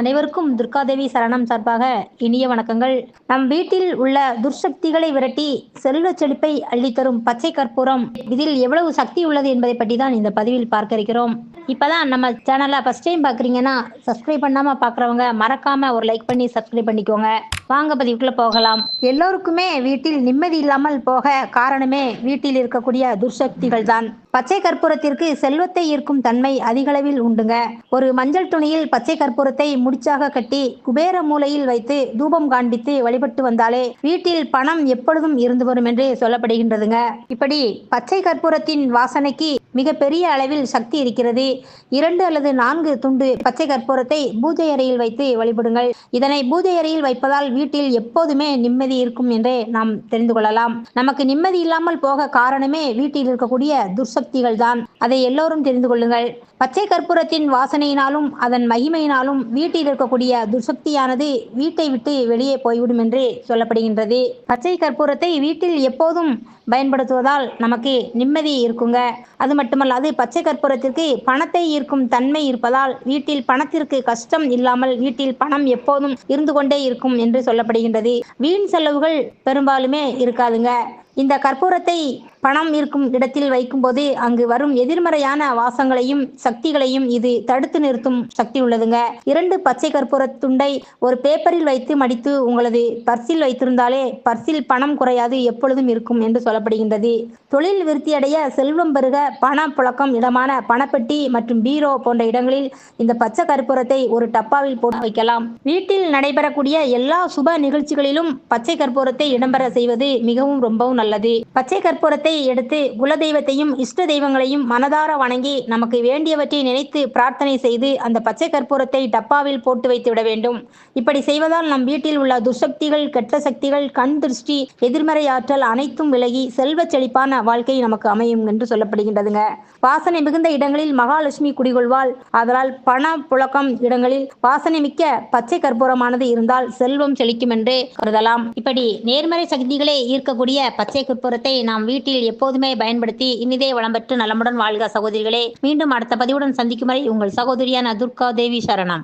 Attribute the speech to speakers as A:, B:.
A: அனைவருக்கும் துர்காதேவி சரணம் சார்பாக இனிய வணக்கங்கள். நம் வீட்டில் உள்ள துர்சக்திகளை விரட்டி செல்வ செழிப்பை அள்ளித்தரும் பச்சை கற்பூரம். இதில் எவ்வளவு சக்தி உள்ளது என்பதை பற்றி தான் இந்த பதிவில் பார்க்க இருக்கிறோம் இப்பதான் நம்ம சேனலை ஃபர்ஸ்ட் டைம் பார்க்குறீங்கன்னா சப்ஸ்கிரைப் பண்ணாம பார்க்குறவங்க மறக்காம ஒரு லைக் பண்ணி சப்ஸ்கிரைப் பண்ணிக்கோங்க. வாங்க பதிவுக்குள்ள போகலாம். எல்லோருக்குமே வீட்டில் நிம்மதி இல்லாமல் போக காரணமே வீட்டில் இருக்கக்கூடிய துர்சக்திகள் தான் பச்சை கற்பூரத்திற்கு செல்வத்தை ஈர்க்கும் தன்மை அதிகளவில் உண்டுங்க. ஒரு மஞ்சள் துணியில் பச்சை கற்பூரத்தை முடிச்சாக கட்டி குபேர மூலையில் வைத்து தூபம் காண்பித்து வழிபட்டு வந்தாலே வீட்டில் பணம் எப்பொழுதும் இருந்து வரும் என்று சொல்லப்படுகின்றதுங்க. இப்படி பச்சை கற்பூரத்தின் வாசனைக்கு மிக பெரிய அளவில் சக்தி இருக்கிறது. இரண்டு அல்லது நான்கு துண்டு பச்சை கற்பூரத்தை பூஜை அறையில் வைத்து வழிபடுங்கள். இதனை பூஜை அறையில் வைப்பதால் வீட்டில் எப்போதுமே நிம்மதி இருக்கும் என்றே நாம் தெரிந்து கொள்ளலாம். நமக்கு நிம்மதி இல்லாமல் போக காரணமே வீட்டில் இருக்கக்கூடிய துர்சக்திகள் தான் அதை எல்லோரும் தெரிந்து கொள்ளுங்கள். பச்சை கற்பூரத்தின் வாசனையினாலும் அதன் மகிமையினாலும் வீட்டில் இருக்கக்கூடிய துர்சக்தியானது வீட்டை விட்டு வெளியே போய்விடும் என்று சொல்லப்படுகின்றது. பச்சை கற்பூரத்தை வீட்டில் எப்போதும் பயன்படுத்துவதால் நமக்கு நிம்மதி இருக்குங்க. அது மட்டுமல்லாது பச்சை கற்பூரத்திற்கு பணத்தை ஈர்க்கும் தன்மை இருப்பதால் வீட்டில் பணத்திற்கு கஷ்டம் இல்லாமல் வீட்டில் பணம் எப்போதும் இருந்து கொண்டே இருக்கும் என்று சொல்லப்படுகின்றது. வீண் செலவுகள் பெரும்பாலுமே இருக்காதுங்க. இந்த கற்பூரத்தை பணம் இருக்கும் இடத்தில் வைக்கும்போது அங்கு வரும் எதிர்மறையான வாசங்களையும் சக்திகளையும் இது தடுத்து நிறுத்தும் சக்தி உள்ளதுங்க. இரண்டு பச்சை கற்பூர துண்டை ஒரு பேப்பரில் வைத்து மடித்து உங்களது பர்சில் வைத்திருந்தாலே பர்சில் பணம் குறையாது எப்பொழுதும் இருக்கும் என்று சொல்லப்படுகின்றது. தொழில் விருத்தியடைய செல்வம் பெருக பண புழக்கம் இடமான பணப்பெட்டி மற்றும் பீரோ போன்ற இடங்களில் இந்த பச்சை கற்பூரத்தை ஒரு டப்பாவில் போட்டு வைக்கலாம். வீட்டில் நடைபெறக்கூடிய எல்லா சுப நிகழ்ச்சிகளிலும் பச்சை கற்பூரத்தை இடம்பெற செய்வது மிகவும் ரொம்பவும் நல்லது. பச்சை கற்பூரத்தை எடுத்து குல தெய்வத்தையும் இஷ்ட தெய்வங்களையும் மனதார வணங்கி நமக்கு வேண்டியவற்றை நினைத்து பிரார்த்தனை செய்து அந்த பச்சை கற்பூரத்தை டப்பாவில் போட்டு வைத்து விட வேண்டும். இப்படி செய்வதால் நம் வீட்டில் உள்ள துர்சக்திகள் கெட்ட சக்திகள் கண் திருஷ்டி எதிர்மறை ஆற்றல் அனைத்தும் விலகி செல்வச் செழிப்பான வாழ்க்கை நமக்கு அமையும் என்று சொல்லப்படுகின்றதுங்க. வாசனை மிகுந்த இடங்களில் மகாலட்சுமி குடிகொள்வாள். அதனால் பண புழக்கம் இடங்களில் வாசனை மிக்க பச்சை கற்பூரமானது இருந்தால் செல்வம் செழிக்கும் என்று கருதலாம். இப்படி நேர்மறை சக்திகளை ஈர்க்கக்கூடிய பச்சை கற்பூரத்தை நாம் வீட்டில் எப்போதுமே பயன்படுத்தி இனிதே வளம் பெற்று நலமுடன் வாழ்க சகோதரிகளே. மீண்டும் அடுத்த பதிவுடன் சந்திக்கும் வரை உங்கள் சகோதரியான துர்கா தேவி சரணம்.